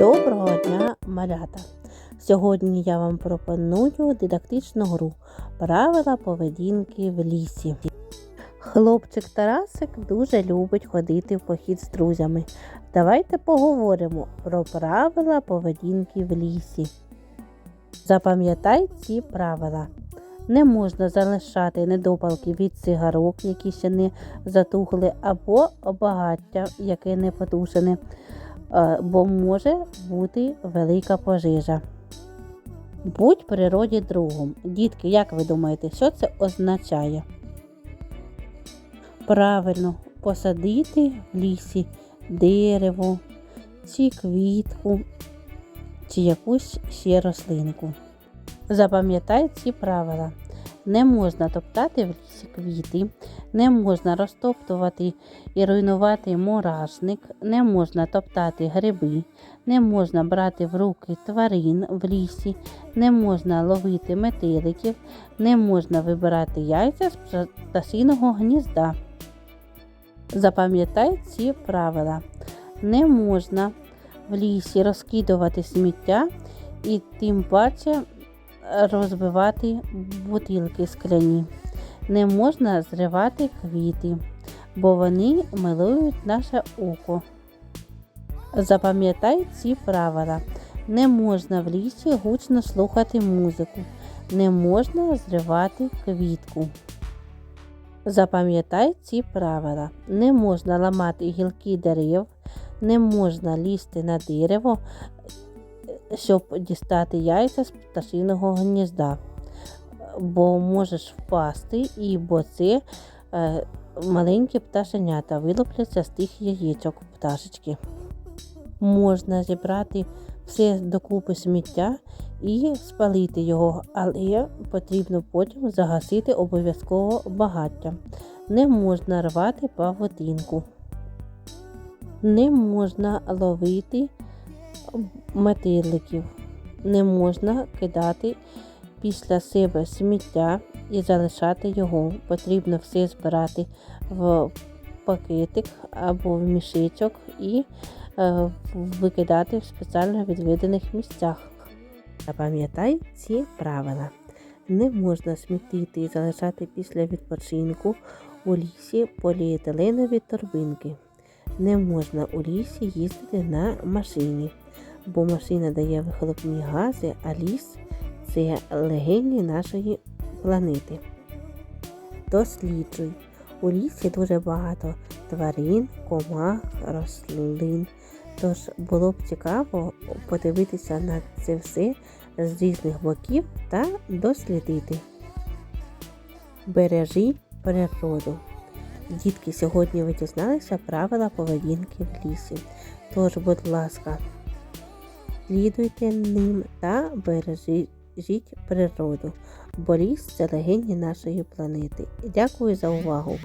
Доброго дня, малята! Сьогодні я вам пропоную дидактичну гру Правила поведінки в лісі. Хлопчик Тарасик дуже любить ходити в похід з друзями. Давайте поговоримо про правила поведінки в лісі. Запам'ятай ці правила. Не можна залишати недопалки від цигарок, які ще не затухли, або багаття, яке не потушене, бо може бути велика пожежа. Будь природі другом. Дітки, як ви думаєте, що це означає? Правильно, посадити в лісі дерево, чи квітку, чи якусь ще рослинку. Запам'ятай ці правила. Не можна топтати в лісі квіти, не можна розтоптувати і руйнувати мурашник, не можна топтати гриби, не можна брати в руки тварин в лісі, не можна ловити метеликів, не можна вибирати яйця з пташиного гнізда. Запам'ятай ці правила. Не можна в лісі розкидувати сміття і тим паче розбивати бутилки скляні. Не можна зривати квіти, бо вони милують наше око. Запам'ятай ці правила. Не можна в лісі гучно слухати музику, не можна зривати квітку. Запам'ятай ці правила. Не можна ламати гілки дерев, не можна лізти на дерево, щоб дістати яйця з пташиного гнізда, бо можеш впасти, і бо це е, маленькі пташенята вилупляться з тих яєчок пташечки. Можна зібрати все докупи сміття і спалити його, але потрібно потім загасити обов'язково багаття. Не можна рвати павутинку. Не можна ловити метеликів. Не можна кидати після себе сміття і залишати його. Потрібно все збирати в пакетик або в мішечок і е, викидати в спеціально відведених місцях. Запам'ятай ці правила. Не можна смітити і залишати після відпочинку у лісі поліетиленові торбинки. Не можна у лісі їздити на машині, бо машина дає вихлопні гази, а ліс це легені нашої планети. Досліджуй. У лісі дуже багато тварин, комах, рослин. Тож було б цікаво подивитися на це все з різних боків та дослідити. Бережи природу. Дітки, сьогодні ви дізналися правила поведінки в лісі. Тож, будь ласка, слідуйте ним та бережіть природу, бо ліс це легені нашої планети. Дякую за увагу!